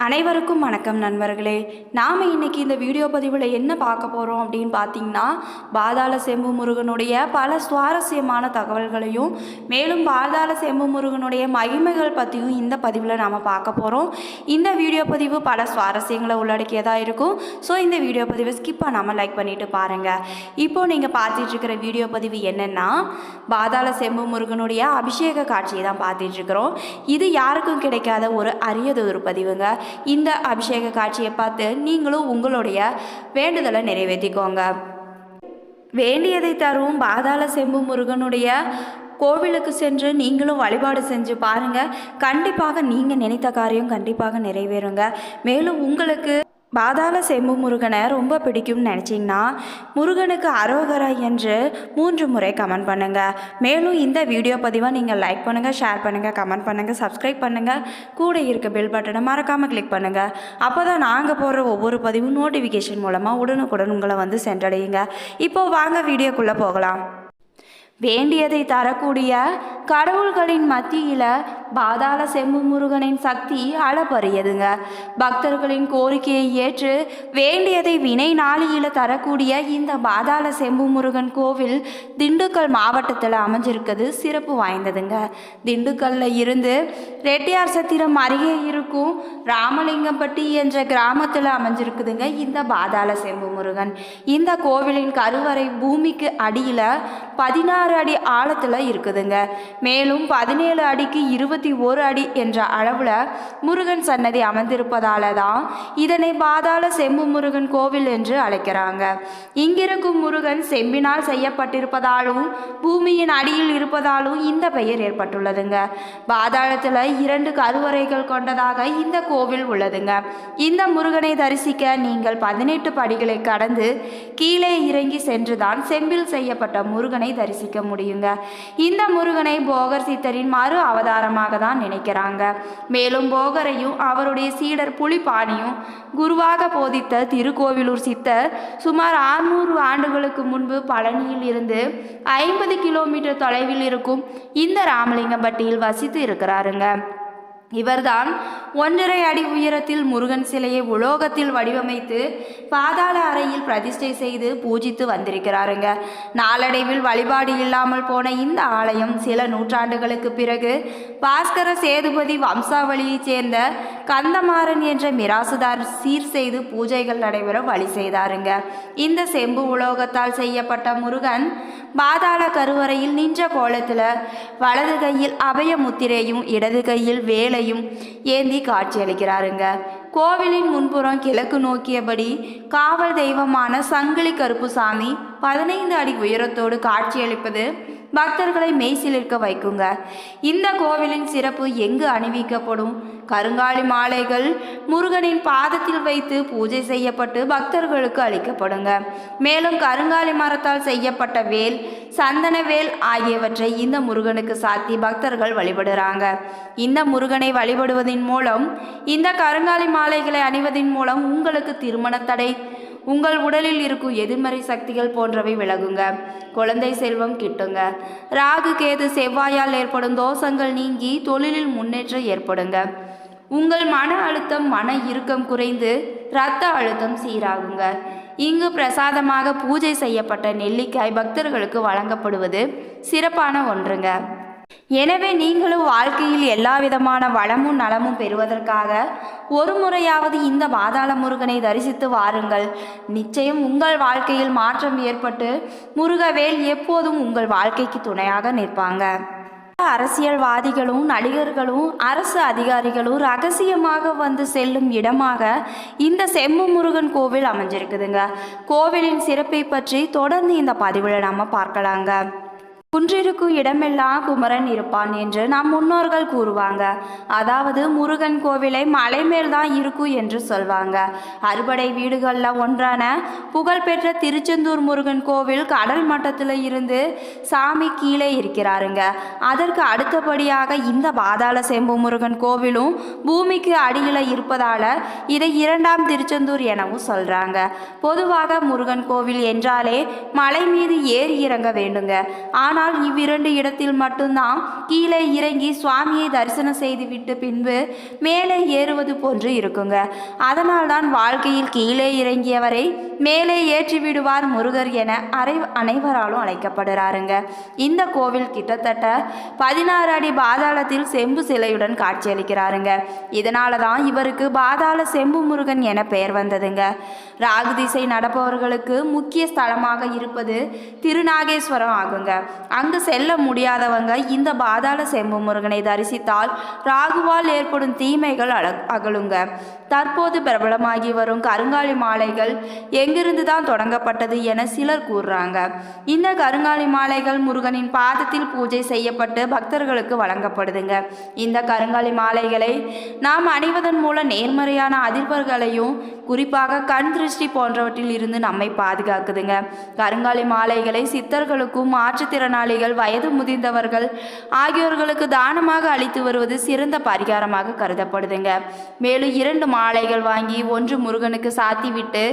அனைவருக்கும் வணக்கம் நண்பர்களே. நாம் இன்னைக்கு இந்த வீடியோ பதிவில் என்ன பார்க்க போகிறோம் அப்படின்னு பார்த்தீங்கன்னா பாதாள செம்பு முருகனுடைய பல சுவாரஸ்யமான தகவல்களையும் மேலும் பாதாள செம்பு முருகனுடைய மகிமைகள் பற்றியும் இந்த பதிவில் நாம் பார்க்க போகிறோம் இந்த வீடியோ பதிவு பல சுவாரஸ்யங்களை உள்ளடக்கியதாக இருக்கும். ஸோ இந்த வீடியோ பதிவை ஸ்கிப் பண்ணாமல் லைக் பண்ணிவிட்டு பாருங்கள் இப்போது நீங்கள் பார்த்துட்ருக்கிற வீடியோ பதிவு என்னென்னா பாதாள செம்பு முருகனுடைய அபிஷேக காட்சியை தான் பார்த்துட்ருக்குறோம் இது யாருக்கும் கிடைக்காத ஒரு அரியது ஒரு பதிவுங்க. இந்த அபிஷேக காட்சியை பார்த்து நீங்களும் உங்களுடைய வேண்டுதலை நிறைவேற்றிக்கோங்க. வேண்டியதை தரும் பாதாள செம்பு முருகனுடைய கோவிலுக்கு சென்று நீங்களும் வழிபாடு செஞ்சு பாருங்க. கண்டிப்பாக நீங்கள் நினைத்த காரியம் கண்டிப்பாக நிறைவேறுங்க. மேலும் உங்களுக்கு பாதாள செம்பு முருகனை ரொம்ப பிடிக்கும்னு நினச்சிங்கன்னா முருகனுக்கு அரோகரா என்று மூன்று முறை கமெண்ட் பண்ணுங்கள் மேலும் இந்த வீடியோ பதிவை நீங்கள் லைக் பண்ணுங்கள் ஷேர் பண்ணுங்கள் கமெண்ட் பண்ணுங்கள் சப்ஸ்கிரைப் பண்ணுங்கள் கூட இருக்க பெல் பட்டனை மறக்காமல் கிளிக் பண்ணுங்கள் அப்போ தான் நாங்கள் போடுற ஒவ்வொரு பதிவும் நோட்டிஃபிகேஷன் மூலமாக உடனுக்குடன் உங்களை வந்து சென்றடையுங்க. இப்போது வாங்க வீடியோக்குள்ளே போகலாம். வேண்டியதை தரக்கூடிய கடவுள்களின் மத்தியில் பாதாள செம்பு முருகனின் சக்தி அளப்பரியதுங்க. பக்தர்களின் கோரிக்கையை ஏற்று வேண்டியதை வினை நாளியில் தரக்கூடிய இந்த பாதாள செம்பு முருகன் கோவில் திண்டுக்கல் மாவட்டத்தில் அமைஞ்சிருக்கிறது சிறப்பு வாய்ந்ததுங்க. திண்டுக்கல்ல இருந்து ரெட்டியார் சத்திரம் அருகே இருக்கும் ராமலிங்கம்பட்டி என்ற கிராமத்தில் அமைஞ்சிருக்குதுங்க இந்த பாதாள செம்பு முருகன். இந்த கோவிலின் கருவறை பூமிக்கு அடியில் பதினாறு அடி ஆழத்தில் இருக்குதுங்க. மேலும் பதினேழு அடிக்கு இருபத்தி ஒரு அடி என்ற அளவில் முருகன் சன்னதி அமைந்திருப்பதால தான் இதனை பாதாள செம்பு முருகன் கோவில் என்று அழைக்கிறாங்க. இங்கிருக்கும் முருகன் செம்பினால் செய்யப்பட்டிருப்பதாலும் பூமியின் அடியில் இருப்பதாலும் இந்த பெயர் ஏற்பட்டுள்ளதுங்க. பாதாளத்தில் இரண்டு கருவறைகள் கொண்டதாக இந்த கோவில் உள்ளதுங்க. இந்த முருகனை தரிசிக்க நீங்கள் பதினெட்டு படிகளை கடந்து கீழே இறங்கி சென்றுதான் செம்பில் செய்யப்பட்ட முருகனை தரிசிக்க முடியுங்க. இந்த முருகனை போகர் சித்தரின் மறு அவதாரமாக தான் நினைக்கிறாங்க. மேலும் போகரையும் அவருடைய சீடர் புலிபாணியும் குருவாக போதித்த திருக்கோவிலூர் சித்தர் சுமார் ஆறுநூறு ஆண்டுகளுக்கு முன்பு பழனியில் இருந்து ஐம்பது கிலோமீட்டர் தொலைவில் இருக்கும் இந்த ராமலிங்கம்பட்டியில் வசித்து இருக்கிறாருங்க. இவர்தான் ஒன்றரை அடி உயரத்தில் முருகன் சிலையை உலோகத்தில் வடிவமைத்து பாதாள அறையில் பிரதிஷ்டை செய்து பூஜித்து வந்திருக்கிறாருங்க. நாளடைவில் வழிபாடு இல்லாமல் போன இந்த ஆலயம் சில நூற்றாண்டுகளுக்கு பிறகு பாஸ்கர சேதுபதி வம்சாவளியைச் சேர்ந்த கந்தமாறன் என்ற மிராசுதார் சீர் செய்து பூஜைகள் நடைபெற வழி செய்தாருங்க. இந்த செம்பு உலோகத்தால் செய்யப்பட்ட முருகன் பாதாள கருவறையில் நின்ற கோலத்தில் வலது கையில் அபய முத்திரையும் இடது கையில் வேலையும் ஏந்தி காட்சியளிக்கிறாருங்க. கோவிலின் முன்புறம் கிழக்கு நோக்கியபடி காவல் தெய்வமான சங்கிலி கருப்புசாமி பதினைந்து அடி உயரத்தோடு காட்சியளிப்பது பக்தர்களை மெய்சிலிருக்க வைக்குங்க. இந்த கோவிலின் சிறப்பு எங்கு அணிவிக்கப்படும்? கருங்காலி மாலைகள் முருகனின் பாதத்தில் வைத்து பூஜை செய்யப்பட்டு பக்தர்களுக்கு அளிக்கப்படுங்க. மேலும் கருங்காலி மரத்தால் செய்யப்பட்ட வேல் சந்தன வேல் ஆகியவற்றை இந்த முருகனுக்கு சாத்தி பக்தர்கள் வழிபடுறாங்க. இந்த முருகனை வழிபடுவதன் மூலம் இந்த கருங்காலி மாலைகளை அணிவதன் மூலம் உங்களுக்கு திருமண தடை உங்கள் உடலில் இருக்கும் எதிர்மறை சக்திகள் போன்றவை விலகுங்க. குழந்தை செல்வம் கிட்டுங்க. ராகு கேது செவ்வாயால் ஏற்படும் தோஷங்கள் நீங்கி தொழிலில் முன்னேற்றம் ஏற்படுங்க. உங்கள் மன அழுத்தம் மன இறுக்கம் குறைந்து இரத்த அழுத்தம் சீராகுங்க. இங்கு பிரசாதமாக பூஜை செய்யப்பட்ட நெல்லிக்காய் பக்தர்களுக்கு வழங்கப்படுவது சிறப்பான ஒன்றுங்க. எனவே நீங்களும் வாழ்க்கையில் எல்லா விதமான வளமும் நலமும் பெறுவதற்காக ஒரு முறையாவது இந்த பாதாள முருகனை தரிசித்து வாருங்கள். நிச்சயம் உங்கள் வாழ்க்கையில் மாற்றம் ஏற்பட்டு முருகவேல் எப்போதும் உங்கள் வாழ்க்கைக்கு துணையாக நிற்பாங்க. அரசியல்வாதிகளும் நடிகர்களும் அரசு அதிகாரிகளும் ரகசியமாக வந்து செல்லும் இடமாக இந்த செம்மு முருகன் கோவில் அமைஞ்சிருக்குதுங்க. கோவிலின் சிறப்பை பற்றி தொடர்ந்து இந்த பதிவில் நம்ம பார்க்கலாங்க. குன்றிருக்கும் இடமெல்லாம் குமரன் இருப்பான் என்று நம் முன்னோர்கள் கூறுவாங்க. அதாவது முருகன் கோவிலை மலை மேல் தான் இருக்கும் என்று சொல்வாங்க. அறுபடை வீடுகளில் ஒன்றான புகழ்பெற்ற திருச்செந்தூர் முருகன் கோவில் கடல் மட்டத்தில் இருந்து சாமி கீழே இருக்கிறாருங்க. அதற்கு அடுத்தபடியாக இந்த பாதாள செம்பு முருகன் கோவிலும் பூமிக்கு அடியில் இருப்பதால் இதை இரண்டாம் திருச்செந்தூர் எனவும் சொல்கிறாங்க பொதுவாக முருகன் கோவில் என்றாலே மலை மீது ஏறி இறங்க வேண்டுங்க. ஆனால் ஆனால் இவ்விரண்டு இடத்தில் மட்டும்தான் கீழே இறங்கி சுவாமியை தரிசனம் செய்துவிட்டு பின்பு மேலே ஏறுவது போன்று இருக்குங்க. அதனால்தான் வாழ்க்கையில் கீழே இறங்கியவரை மேலே ஏற்றி விடுவார் முருகர் என அரை அனைவராலும் அழைக்கப்படுறாருங்க. இந்த கோவில் கிட்டத்தட்ட பதினாறு அடி பாதாளத்தில் செம்பு சிலையுடன் காட்சியளிக்கிறாருங்க. இதனால தான் இவருக்கு பாதாள செம்பு முருகன் என பெயர் வந்ததுங்க. ராகு திசை நடப்பவர்களுக்கு முக்கிய ஸ்தலமாக இருப்பது திருநாகேஸ்வரம் ஆகுங்க. அங்கு செல்ல முடியாதவங்க இந்த பாதாள செம்பு முருகனை தரிசித்தால் ராகுவால் ஏற்படும் தீமைகள் அழ அகலுங்க. தற்போது பிரபலமாகி வரும் கருங்காலி மாலைகள் எங்கிருந்து தான் தொடங்கப்பட்டது என சிலர் கூறுறாங்க. இந்த கருங்காலி மாலைகள் முருகனின் பாதத்தில் பூஜை செய்யப்பட்டு பக்தர்களுக்கு வழங்கப்படுதுங்க. இந்த கருங்காலி மாலைகளை நாம் அணிவதன் மூலம் நேர்மறையான அதிர்வர்களையும் குறிப்பாக கண் திருஷ்டி போன்றவற்றில் இருந்து நம்மை பாதுகாக்குதுங்க. கருங்காலி மாலைகளை சித்தர்களுக்கும் நோயாளிகள் வயது முதிர்ந்தவர்கள் ஆகியோர்களுக்கு தானமாக அளித்து வருவது சிறந்த பரிகாரமாக கருதப்படுதுங்க. மேலும் இரண்டு மாலைகள் வாங்கி ஒன்று முருகனுக்கு சாத்திவிட்டு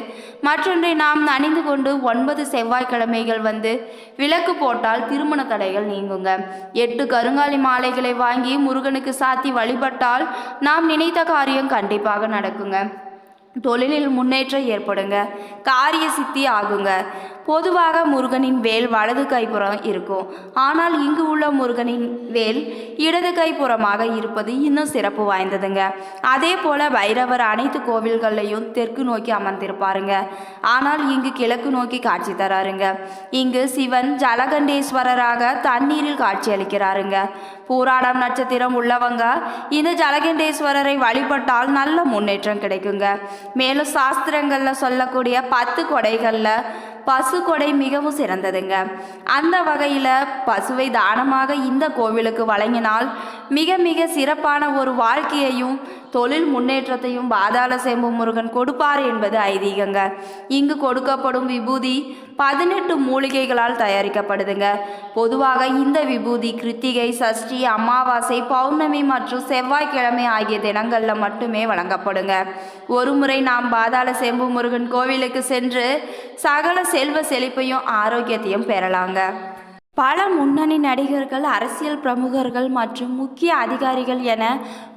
மற்றொன்றை நாம் அணிந்து கொண்டு ஒன்பது செவ்வாய்க்கிழமைகள் வந்து விளக்கு போட்டால் திருமண தடைகள் நீங்குங்க. எட்டு கருங்காலி மாலைகளை வாங்கி முருகனுக்கு சாத்தி வழிபட்டால் நாம் நினைத்த காரியம் கண்டிப்பாக நடக்குங்க. தொழிலில் முன்னேற்றம் ஏற்படுங்க. காரிய சித்தி ஆகுங்க. பொதுவாக முருகனின் வேல் வலது கைப்புறம் இருக்கும். ஆனால் இங்கு உள்ள முருகனின் வேல் இடது கைப்புறமாக இருப்பது இன்னும் சிறப்பு வாய்ந்ததுங்க. அதே போல பைரவர் அனைத்து கோவில்கள்லையும் தெற்கு நோக்கி அமர்ந்திருப்பாருங்க. ஆனால் இங்கு கிழக்கு நோக்கி காட்சி தராருங்க. இங்கு சிவன் ஜலகண்டேஸ்வரராக தண்ணீரில் காட்சி அளிக்கிறாருங்க. பூராடம் நட்சத்திரம் உள்ளவங்க இந்த ஜலகண்டேஸ்வரரை வழிபட்டால் நல்ல முன்னேற்றம் கிடைக்குங்க. மேலும் சாஸ்திரங்களில் சொல்லக்கூடிய பத்து கொடைகளில் பசு கொடை மிகவும் சிறந்ததுங்க. அந்த வகையில் பசுவை தானமாக இந்த கோவிலுக்கு வழங்கினால் மிக மிக சிறப்பான ஒரு வாழ்க்கையையும் தொழில் முன்னேற்றத்தையும் பாதாள சேம்பு முருகன் கொடுப்பார் என்பது ஐதீகங்க. இங்கு கொடுக்கப்படும் விபூதி பதினெட்டு மூலிகைகளால் தயாரிக்கப்படுதுங்க. பொதுவாக இந்த விபூதி கிருத்திகை சஷ்டி அமாவாசை பௌர்ணமி மற்றும் செவ்வாய்க்கிழமை ஆகிய தினங்களில் மட்டுமே வழங்கப்படுங்க. ஒரு முறை நாம் பாதாள சேம்பு முருகன் கோவிலுக்கு சென்று சகல செல்வ செழிப்பையும் ஆரோக்கியத்தையும் பெறலாங்க. பல முன்னணி நடிகர்கள் அரசியல் பிரமுகர்கள் மற்றும் முக்கிய அதிகாரிகள் என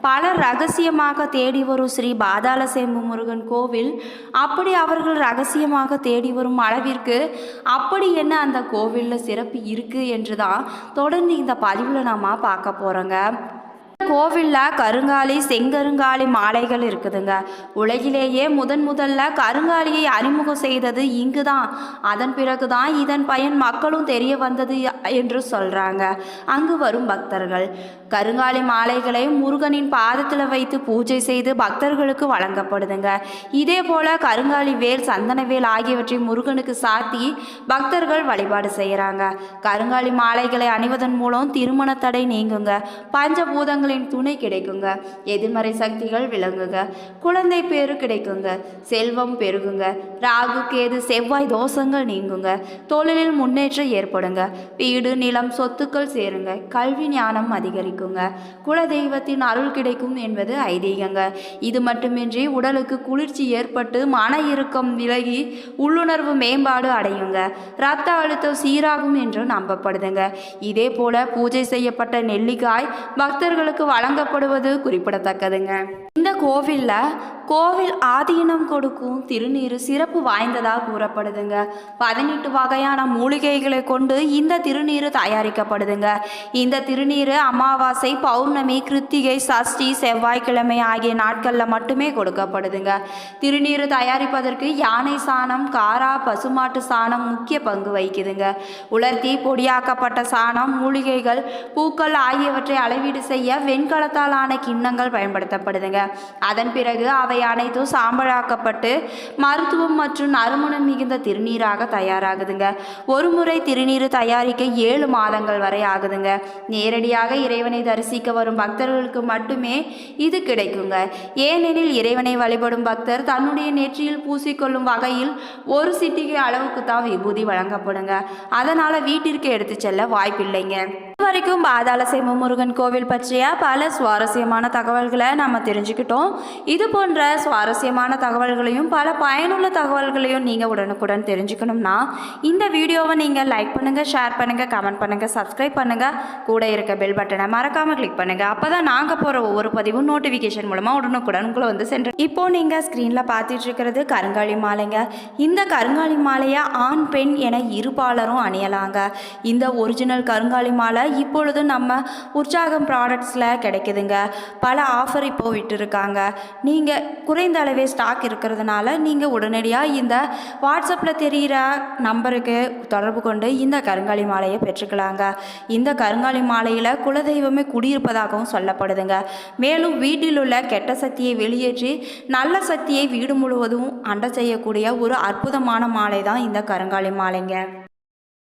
பலர் ரகசியமாக தேடி வரும் ஸ்ரீ பாதாள சேம்பு முருகன் கோவில் அப்படி அவர்கள் ரகசியமாக தேடி வரும் அளவிற்கு அப்படி என்ன அந்த கோவிலில் சிறப்பு இருக்குது என்று தான் தொடர்ந்து இந்த பதிவில் நாம் பார்க்க போகிறோங்க கோவிலில் கருங்காலி செங்கருங்காலி மாலைகள் இருக்குதுங்க. உலகிலேயே முதன் முதல்ல கருங்காலியை அறிமுகம் செய்தது இங்கு தான் அதன் பிறகு தான் இதன் பயன் மக்களும் தெரிய வந்தது என்று சொல்கிறாங்க அங்கு வரும் பக்தர்கள். கருங்காலி மாலைகளை முருகனின் பாதத்தில் வைத்து பூஜை செய்து பக்தர்களுக்கு வழங்கப்படுதுங்க. இதே போல கருங்காலி வேல் சந்தன வேல் ஆகியவற்றை முருகனுக்கு சாத்தி பக்தர்கள் வழிபாடு செய்கிறாங்க கருங்காலி மாலைகளை அணிவதன் மூலம் திருமண தடை நீங்குங்க. பஞ்சபூதங்களின் துணை கிடைக்குங்க. எதிர்மறை சக்திகள் விளங்குங்க. குழந்தை பேரு கிடைக்குங்க. செல்வம் பெருகுங்க. ராகு கேது செவ்வாய் தோஷங்கள் நீங்குங்க. தொழிலில் முன்னேற்றம் ஏற்படுங்க. வீடு நிலம் சொத்துக்கள் சேருங்க. கல்வி ஞானம் அதிகரிக்குங்க. குலதெய்வத்தின் அருள் கிடைக்கும் என்பது ஐதீகங்க. இது மட்டுமின்றி உடலுக்கு குளிர்ச்சி ஏற்பட்டு மன இறுக்கம் விலகி உள்ளுணர்வு மேம்பாடு அடையுங்க. இரத்த அழுத்தம் சீராகும் என்று நம்பப்படுதுங்க. இதே போல பூஜை செய்யப்பட்ட நெல்லிக்காய் பக்தர்களுக்கு வழங்கப்படுவது குறிப்பிடத்தக்கதுங்க. இந்த கோவிலில் கோவில் ஆதீனம் கொடுக்கும் திருநீர் சிறப்பு வாய்ந்ததாக கூறப்படுதுங்க. பதினெட்டு வகையான மூலிகைகளை கொண்டு இந்த திருநீர் தயாரிக்கப்படுதுங்க. இந்த திருநீர் அமாவாசை பௌர்ணமி கிருத்திகை சஷ்டி செவ்வாய்க்கிழமை ஆகிய நாட்களில் மட்டுமே கொடுக்கப்படுதுங்க. திருநீர் தயாரிப்பதற்கு யானை சாணம் காரா பசுமாட்டு சாணம் முக்கிய பங்கு வகிக்குதுங்க. உலர்த்தி பொடியாக்கப்பட்ட சாணம் மூலிகைகள் பூக்கள் ஆகியவற்றை அளவீடு செய்ய வெண்கலத்தால் ஆன கிண்ணங்கள் பயன்படுத்தப்படுதுங்க. அதன் பிறகு அவை அனைத்தும் சாம்பலாக்கப்பட்டு மருத்துவம் மற்றும் நறுமணம் மிகுந்த திருநீராக தயாராகுதுங்க. ஒரு முறை திருநீர் தயாரிக்க ஏழு மாதங்கள் வரை ஆகுதுங்க. நேரடியாக இறைவனை தரிசிக்க வரும் பக்தர்களுக்கு மட்டுமே இது கிடைக்குங்க. ஏனெனில் இறைவனை வழிபடும் பக்தர் தன்னுடைய நெற்றியில் பூசிக்கொள்ளும் வகையில் ஒரு சிட்டிகை அளவுக்கு தான் விபூதி வழங்கப்படுங்க. அதனால் வீட்டிற்கு எடுத்து செல்ல வாய்ப்பில்லைங்க. வரைக்கும் பாதாள சேம முருகன் கோவில் பற்றிய பல சுவாரஸ்யமான தகவல்களை நம்ம தெரிஞ்சுக்கிட்டோம். இது போன்ற சுவாரஸ்யமான தகவல்களையும் பல பயனுள்ள தகவல்களையும் நீங்கள் உடனுக்குடன் தெரிஞ்சுக்கணும்னா இந்த வீடியோவை நீங்கள் லைக் பண்ணுங்கள் ஷேர் பண்ணுங்கள் கமெண்ட் பண்ணுங்கள் சப்ஸ்கிரைப் பண்ணுங்கள் கூட இருக்க பெல் பட்டனை மறக்காமல் கிளிக் பண்ணுங்கள் அப்போ தான் நாங்கள் போகிற ஒவ்வொரு பதிவும் நோட்டிஃபிகேஷன் மூலமாக உடனுக்குடன் உங்களை வந்து சென்று இப்போ நீங்கள் ஸ்க்ரீனில் பார்த்துட்டு இருக்கிறது கருங்காலி மாலைங்க. இந்த கருங்காலி மாலையை ஆண் பெண் என இருபாலரும் அணியலாங்க. இந்த ஒரிஜினல் கருங்காலி மாலை இப்பொழுது நம்ம உற்சாகம் ப்ராடக்ட்ஸில் கிடைக்குதுங்க. பல ஆஃபர் இப்போ விட்டுருக்காங்க. நீங்கள் குறைந்த அளவே ஸ்டாக் இருக்கிறதுனால நீங்கள் உடனடியாக இந்த வாட்ஸ்அப்பில் தெரிகிற நம்பருக்கு தொடர்பு கொண்டு இந்த கருங்காலி மாலையை பெற்றுக்கலாங்க. இந்த கருங்காலி மாலையில் குலதெய்வமே குடியிருப்பதாகவும் சொல்லப்படுதுங்க. மேலும் வீட்டில் உள்ள கெட்ட சக்தியை வெளியேற்றி நல்ல சக்தியை வீடு முழுவதும் அண்ட செய்யக்கூடிய ஒரு அற்புதமான மாலை தான் இந்த கருங்காலி மாலைங்க.